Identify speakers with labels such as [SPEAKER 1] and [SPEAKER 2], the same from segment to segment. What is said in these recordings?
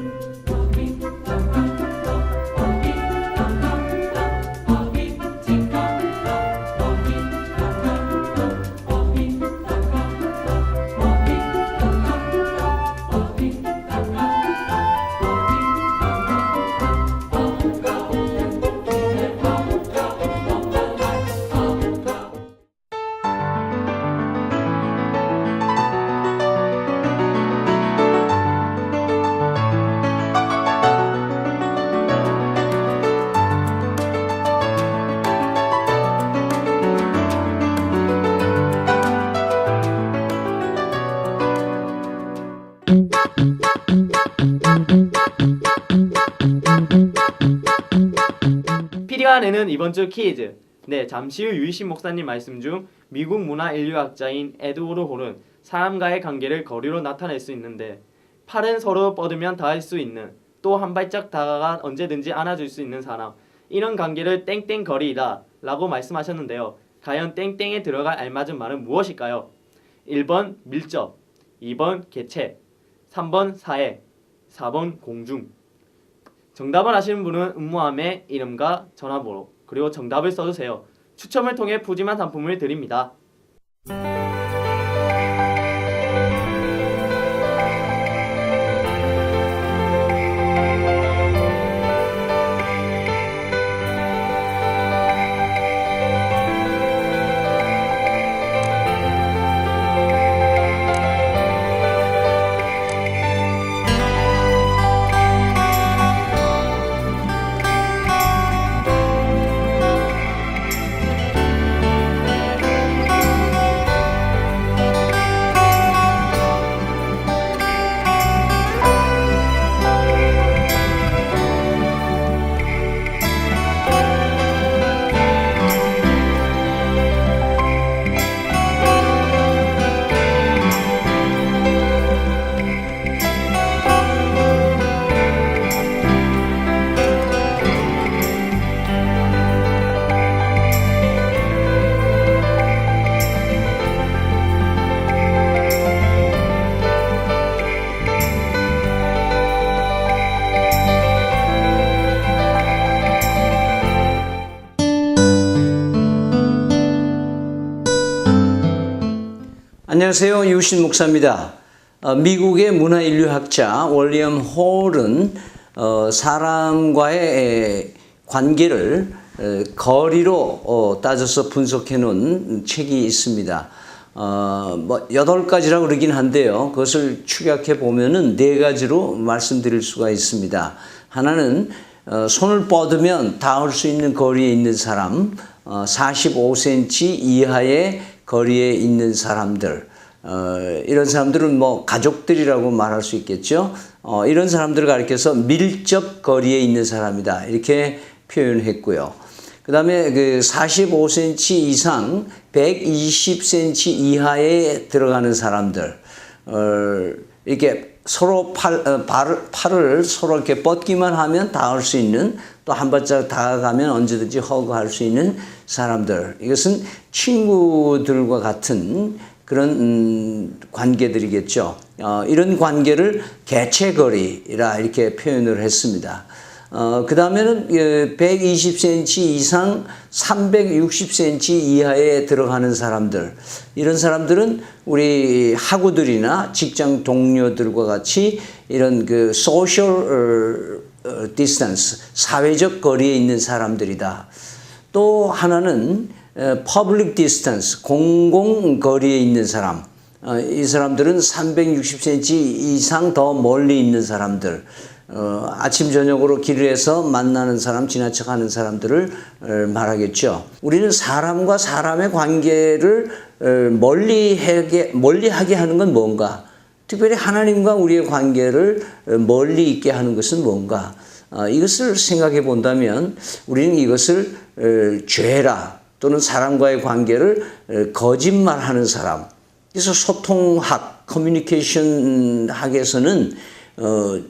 [SPEAKER 1] thank you PD가 내는 이번 주 퀴즈. 네, 잠시 후 유이신 목사님 말씀 중 미국 문화 인류학자인 에드워드 홀은 사람과의 관계를 거리로 나타낼 수 있는데 팔은 서로 뻗으면 닿을 수 있는 또 한 발짝 다가가 언제든지 안아줄 수 있는 사람 이런 관계를 땡땡거리다 라고 말씀하셨는데요. 과연 땡땡에 들어갈 알맞은 말은 무엇일까요? 1번 밀접 2번 개체 3번 사해 4번 공중 정답을 아시는 분은 음모함의 이름과 전화번호 그리고 정답을 써주세요. 추첨을 통해 푸짐한 상품을 드립니다.
[SPEAKER 2] 안녕하세요. 유신 목사입니다. 어, 미국의 문화인류학자 월리엄 홀은 어, 사람과의 에, 관계를 에, 거리로 어, 따져서 분석해 놓은 책이 있습니다. 어, 뭐 여덟 가지라고 그러긴 한데요. 그것을 축약해 보면은 네 가지로 말씀드릴 수가 있습니다. 하나는 어, 손을 뻗으면 닿을 수 있는 거리에 있는 사람, 어, 45cm 이하의 거리에 있는 사람들, 어, 이런 사람들은 뭐 가족들이라고 말할 수 있겠죠. 어, 이런 사람들을 가리켜서 밀접 거리에 있는 사람이다. 이렇게 표현했고요. 그 다음에 그 45cm 이상 120cm 이하에 들어가는 사람들, 어, 이렇게 서로 팔, 어, 발을, 팔을 서로 이렇게 뻗기만 하면 닿을 수 있는 또 한 발짝 다가가면 언제든지 허그할 수 있는 사람들. 이것은 친구들과 같은 그런 음, 관계들이겠죠. 어, 이런 관계를 개체거리라 이렇게 표현을 했습니다. 어, 그 다음에는 120cm 이상 360cm 이하에 들어가는 사람들. 이런 사람들은 우리 학우들이나 직장 동료들과 같이 이런 그 소셜 디스턴스, 사회적 거리에 있는 사람들이다. 또 하나는 퍼블릭 디스턴스, 공공 거리에 있는 사람. 어, 이 사람들은 360cm 이상 더 멀리 있는 사람들. 어, 아침 저녁으로 길에서 만나는 사람, 지나쳐가는 사람들을 어, 말하겠죠. 우리는 사람과 사람의 관계를 어, 멀리하게 멀리하게 하는 건 뭔가? 특별히 하나님과 우리의 관계를 어, 멀리 있게 하는 것은 뭔가? 어, 이것을 생각해 본다면 우리는 이것을 어, 죄라 또는 사람과의 관계를 어, 거짓말하는 사람. 그래서 소통학, 커뮤니케이션 학에서는 어,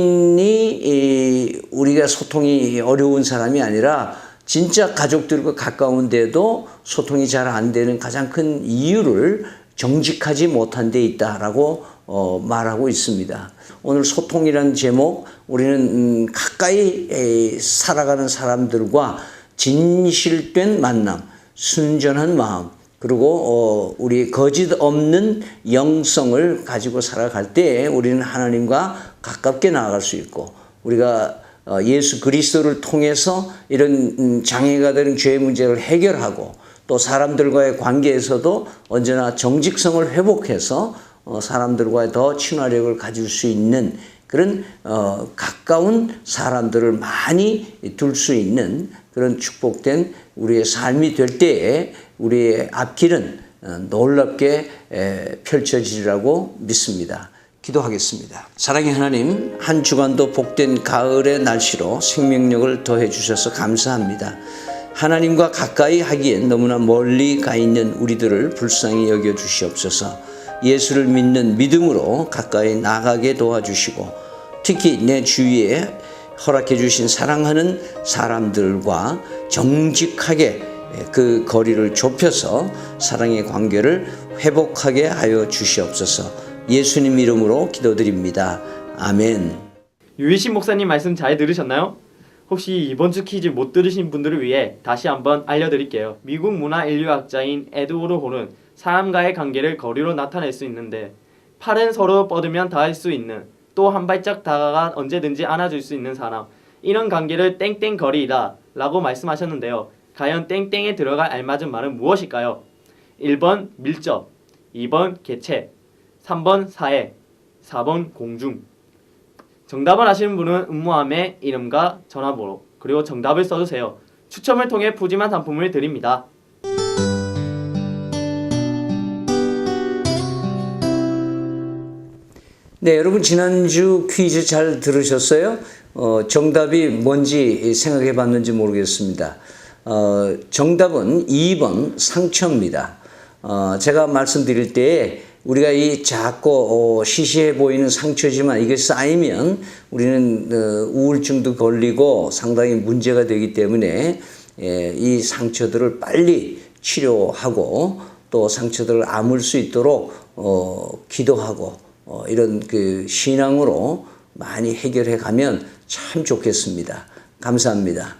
[SPEAKER 2] 외국인이 우리가 소통이 어려운 사람이 아니라 진짜 가족들과 가까운데도 소통이 잘 안 되는 가장 큰 이유를 정직하지 못한 데 있다라고 어, 말하고 있습니다. 오늘 소통이라는 제목 우리는 음, 가까이 에, 살아가는 사람들과 진실된 만남, 순전한 마음, 그리고 어, 우리 거짓 없는 영성을 가지고 살아갈 때 우리는 하나님과 가깝게 나아갈 수 있고 우리가 어, 예수 그리스도를 통해서 이런 음, 장애가 되는 죄 문제를 해결하고 또 사람들과의 관계에서도 언제나 정직성을 회복해서 어, 사람들과의 더 친화력을 가질 수 있는 그런 어, 가까운 사람들을 많이 둘 수 있는 그런 축복된 우리의 삶이 될 때에 우리의 앞길은 어, 놀랍게 에, 펼쳐지리라고 믿습니다. 기도하겠습니다. 사랑의 하나님, 한 주간도 복된 가을의 날씨로 생명력을 더해 주셔서 감사합니다. 하나님과 가까이 하기엔 너무나 멀리 가 있는 우리들을 불쌍히 여겨 주시옵소서. 예수를 믿는 믿음으로 가까이 나가게 도와주시고 특히 내 주위에 허락해 주신 사랑하는 사람들과 정직하게 그 거리를 좁혀서 사랑의 관계를 회복하게 하여 주시옵소서. 예수님 이름으로 기도드립니다. 아멘.
[SPEAKER 1] 유희신 목사님 말씀 잘 들으셨나요? 혹시 이번 주 퀴즈 못 들으신 분들을 위해 다시 한번 알려드릴게요. 미국 문화 인류학자인 에드워드 홀은 사람과의 관계를 거리로 나타낼 수 있는데 팔은 서로 뻗으면 닿을 수 있는 또 한 발짝 다가가 언제든지 안아줄 수 있는 사람 이런 관계를 땡땡거리다 라고 말씀하셨는데요. 과연 땡땡에 들어갈 알맞은 말은 무엇일까요? 1번 밀접 2번 개체 3번 사회 4번 공중 정답을 아시는 분은 음모함의 이름과 전화번호 그리고 정답을 써주세요. 추첨을 통해 푸짐한 상품을 드립니다.
[SPEAKER 2] 네, 여러분 지난주 퀴즈 잘 들으셨어요? 어, 정답이 뭔지 생각해 봤는지 모르겠습니다. 어, 정답은 2번 상처입니다. 어, 제가 말씀드릴 때 우리가 이 작고 어, 시시해 보이는 상처지만 이게 쌓이면 우리는 어, 우울증도 걸리고 상당히 문제가 되기 때문에 예, 이 상처들을 빨리 치료하고 또 상처들을 아물 수 있도록 어, 기도하고 어, 이런 그 신앙으로 많이 해결해 가면 참 좋겠습니다. 감사합니다.